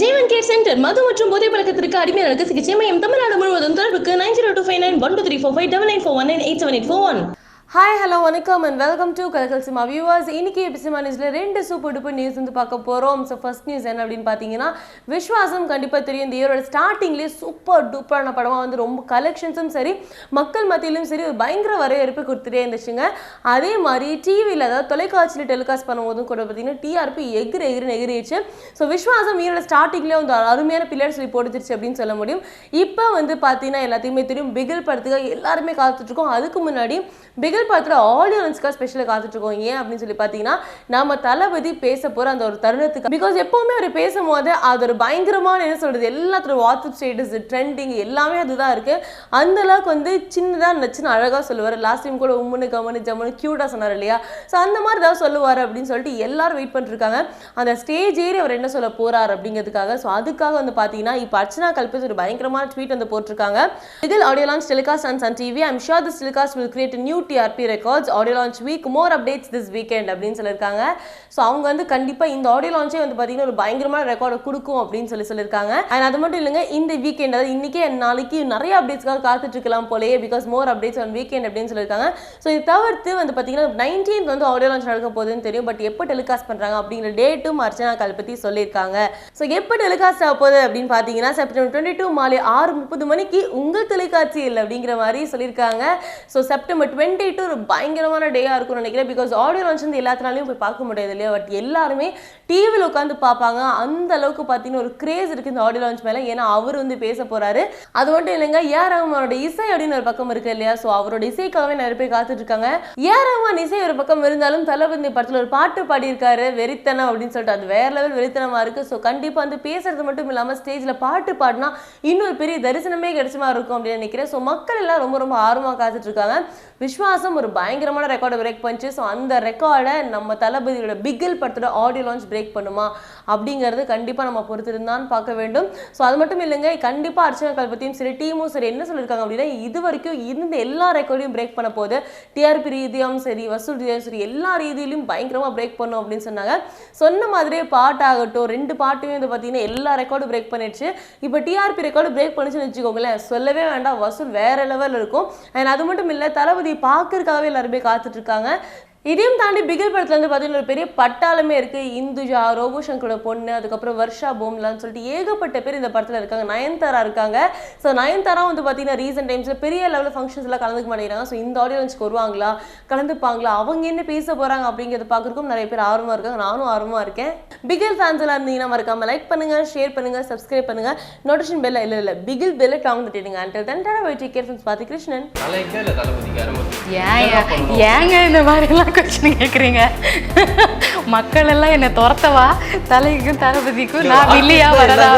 ஜீவன் care centre மது மற்றும் போதை பழக்கத்திற்கு அடிமையாளருக்கு சிகிச்சை மையம் தமிழ்நாடு முழுவதும் தொடர்புக்கு nine zero two five nine one two three four five double nine four one nine eight seven eight four one. Hi hello வணக்கம் அண்ட் வெல்கம் டு கலகல் சிமா வியூவர்ஸ் இன்னைக்கு எபிசிமா நியூஸில் ரெண்டு சூப்பர் டூப்பர் நியூஸ் வந்து பார்க்க போகிறோம் ஸோ ஃபர்ஸ்ட் நியூஸ் என்ன அப்படின்னு பார்த்தீங்கன்னா விஸ்வாசம் கண்டிப்பாக தெரியும். இந்த இயரோட ஸ்டார்டிங்லேயே சூப்பர் டூப்பரான படமாக வந்து ரொம்ப கலெக்ஷன்ஸும் சரி மக்கள் மத்தியிலும் சரி ஒரு பயங்கர வரவேற்பு கொடுத்துட்டே இருந்துச்சுங்க. அதே மாதிரி டிவியில் அதாவது தொலைக்காட்சியில் டெலிகாஸ்ட் பண்ணும்போதும் கூட பார்த்தீங்கன்னா டிஆர்பி எகிரி எகிரி எகிரிச்சு ஸோ விஸ்வாசம் இயரோட ஸ்டார்டிங்லேயே வந்து அருமையான பில்லர் சொல்லி போட்டுருச்சு அப்படின்னு சொல்ல முடியும். இப்போ வந்து பார்த்தீங்கன்னா எல்லாத்தையுமே தெரியும். பிகில் படத்துக்கு எல்லாருமே காத்துட்ருக்கோம் அதுக்கு முன்னாடி பிகில் படத்தில் ஆடியன்ஸ்க்காக ஸ்பெஷலாக காத்துட்ருக்கோம். ஏன் அப்படின்னு சொல்லி பார்த்தீங்கன்னா நம்ம தளபதி பேச போகிற அந்த ஒரு தருணத்துக்கு பிகாஸ் எப்போவுமே அவர் பேசும்போது அது ஒரு பயங்கரமான என்ன சொல்கிறது எல்லாத்தோட வாட்ஸ்அப் ஸ்டேட்டஸ் ட்ரெண்டிங் எல்லாமே அதுதான் இருக்குது அந்த அளவுக்கு வந்து சின்னதாக நச்சுன்னு அழகாக சொல்லுவார். லாஸ்ட் டைம் கூட உம்முன்னு கம்மனு ஜம்முன்னு க்யூட்டாக சொன்னார் இல்லையா? ஸோ அந்த மாதிரி தான் சொல்லுவார் அப்படின்னு சொல்லிட்டு எல்லாரும் வெயிட் பண்ணிருக்காங்க. அந்த ஸ்டேஜ் ஏறி அவர் என்ன சொல்ல போகிறார் அப்படிங்கிறதுக்காக ஸோ அதுக்காக வந்து பார்த்தீங்கன்னா இப்போ அர்ச்சனா கல்பேஸ் ஒரு பயங்கரமான ட்வீட் வந்து போட்டிருக்காங்க. இதில் audio launch telecast and Sun TV I'm sure this telecast will create new TRP records audio launch week more updates this weekend அப்படின்னு சொல்லியிருக்காங்க. ஸோ அவங்க வந்து கண்டிப்பாக இந்த ஆடியோ லான்ச்சே வந்து பார்த்தீங்கன்னா ஒரு பயங்கரமான ரெக்கார்டை கொடுக்கும் அப்படின்னு சொல்லி சொல்லியிருக்காங்க. அண்ட் அது மட்டும் இல்லைங்க இந்த வீக்கெண்ட் அதாவது இன்னைக்கே நாளைக்கு நிறைய அப்டேட்ஸ்க்காக காத்துட்டு இருக்கலாம் போலயே because more updates on weekend அப்படின்னு சொல்லியிருக்காங்க. ஸோ இது தவிர்த்து வந்து பார்த்தீங்கன்னா நைன்டீன்த் வந்து ஆடியோ லான்ச் நடக்க போகுதுன்னு தெரியும். பட் எப்போ டெலிகாஸ்ட் பண்ணுறாங்க அப்படிங்கிற டேட்டும் அர்ச்சனா கல்பத்தி சொல்லியிருக்காங்க. ஸோ எப்போ டெலிகாஸ்ட் ஆக போகுது அப்படின்னு பார்த்தீங்கன்னா செப்டம்பர் டுவெண்ட்டி டூ மாலை ஆறு முப்பது மணிக்கு உங்கள் தொலைக்காட்சியில் அப்படிங்கிற மாதிரி சொல்லியிருக்காங்க. ஸோ செப்டம்பர் டுவெண்ட்டி டூ ஒரு பயங்கரமான டேயாக இருக்கும்னு நினைக்கிறேன். பிகாஸ் ஆடியோ லான்ச் வந்து எல்லாத்தினாலையும் போய் பார்க்க முடியாது இல்லையா? பட் எல்லாருமே டிவியில் உட்காந்து பார்ப்பாங்க. அந்த அளவுக்கு பார்த்தீங்கன்னா ஒரு கிரேஸ் இருக்குது இந்த ஆடியோ லான்ச் மேலே. ஏன்னா அவர் வந்து பேச போகிறாரு அது மட்டும் இல்லைங்க ஏ ரகுமானோட இசை அப்படின்னு ஒரு பக்கம் இருக்கு இல்லையா? ஸோ அவரோட இசைக்காகவே நிறைய பேர் காத்துட்டு இருக்காங்க ஏஆர் ரஹ்மான் இசை ஒரு பக்கம் இருந்தாலும் தளபதி படத்தில் ஒரு பாட்டு பாடியிருக்காரு. வெறித்தனம் அப்படின்னு சொல்லிட்டு. அது வேற லெவல் வெறித்தனமாக இருக்குது ஸோ கண்டிப்பாக வந்து பேசுறது மட்டும் இல்லாமல் ஸ்டேஜில் பாட்டு பாடினா இன்னொரு பெரிய தரிசனமே கிடைச்ச மாதிரி இருக்கும் அப்படின்னு நினைக்கிறேன். ஸோ மக்கள் எல்லாம் ரொம்ப ரொம்ப ஆர்வமாக காத்துட்டு இருக்காங்க மாதம் ஒரு பயங்கரமான ரெக்கார்டை பிரேக் பண்ணிச்சு. ஸோ அந்த ரெக்கார்டை நம்ம தளபதியோட பிகில் படத்தோட ஆடியோ லான்ச் பிரேக் பண்ணுமா? அப்படிங்கிறது கண்டிப்பாக நம்ம பொறுத்திருந்தான் பார்க்க வேண்டும். ஸோ அது மட்டும் இல்லைங்க கண்டிப்பாக அர்ச்சனா கல்பத்தியும் சரி டீமும் சரி என்ன சொல்லியிருக்காங்க அப்படின்னா இது வரைக்கும் இருந்த எல்லா ரெக்கார்டையும் பிரேக் பண்ண போது டிஆர்பி ரீதியாகவும் சரி வசூல் ரீதியாகவும் சரி எல்லா ரீதியிலையும் பயங்கரமாக பிரேக் பண்ணும் அப்படின்னு சொன்னாங்க. சொன்ன மாதிரியே பாட்டாகட்டும் ரெண்டு பாட்டுமே வந்து பார்த்தீங்கன்னா எல்லா ரெக்கார்டும் பிரேக் பண்ணிடுச்சு. இப்போ டிஆர்பி ரெக்கார்டு பிரேக் பண்ணிச்சுன்னு வச்சுக்கோங்களேன் சொல்லவே வேண்டாம் வசூல் வேற லெவலில் இருக்கும். அண்ட் அது மட்டும் இல்லை தளபதி பார்க்கறதுக்காகவே எல்லாருமே காத்துட்டுருக்காங்க இதையும் தாண்டி பிகில் படத்துல வந்து பார்த்தீங்கன்னா ஒரு பெரிய பட்டாளமே இருக்கு. இந்துஜா ரோபோ சங்கரோட பொண்ணு அதுக்கப்புறம் வர்ஷா போம்லான்னு சொல்லிட்டு ஏகப்பட்ட பேர் இந்த படத்தில் இருக்காங்க. நயன்தாரா இருக்காங்க. ஸோ நயன்தாரா வந்து பார்த்தீங்கன்னா ரீசெண்ட் டைம்ஸில் பெரிய லெவலில் ஃபங்க்ஷன்ஸ்லாம் கலந்துக்க மாட்டேங்கிறாங்க. ஸோ இந்த ஆடியன்ஸ்க்கு வருவாங்களா? கலந்துப்பாங்களா? அவங்க என்ன பேச போகிறாங்க அப்படிங்கிறத பார்க்குறக்கும் நிறைய பேர் ஆர்வமாக இருக்காங்க. நானும் ஆர்வமாக இருக்கேன். பிகில் ஃபேன்ஸ் எல்லாம் இருந்தீங்கன்னா மறக்காம லைக் பண்ணுங்க ஷேர் பண்ணுங்க சப்ஸ்கிரைப் பண்ணுங்க. நோட்டிஃபிகேஷன் பெல்ல இல்ல இல்ல பிகில் பெல்ல டாங் தட்டிடுங்க and then tata bye take care from Pathi Krishnan. ஏங்க இந்த மாதிரிலாம் கொஸ்டின் கேட்குறீங்க மக்கள் எல்லாம் என்னை துரத்தவா? தலைக்கும் தளபதிக்கும் நான் இல்லையா வரதா?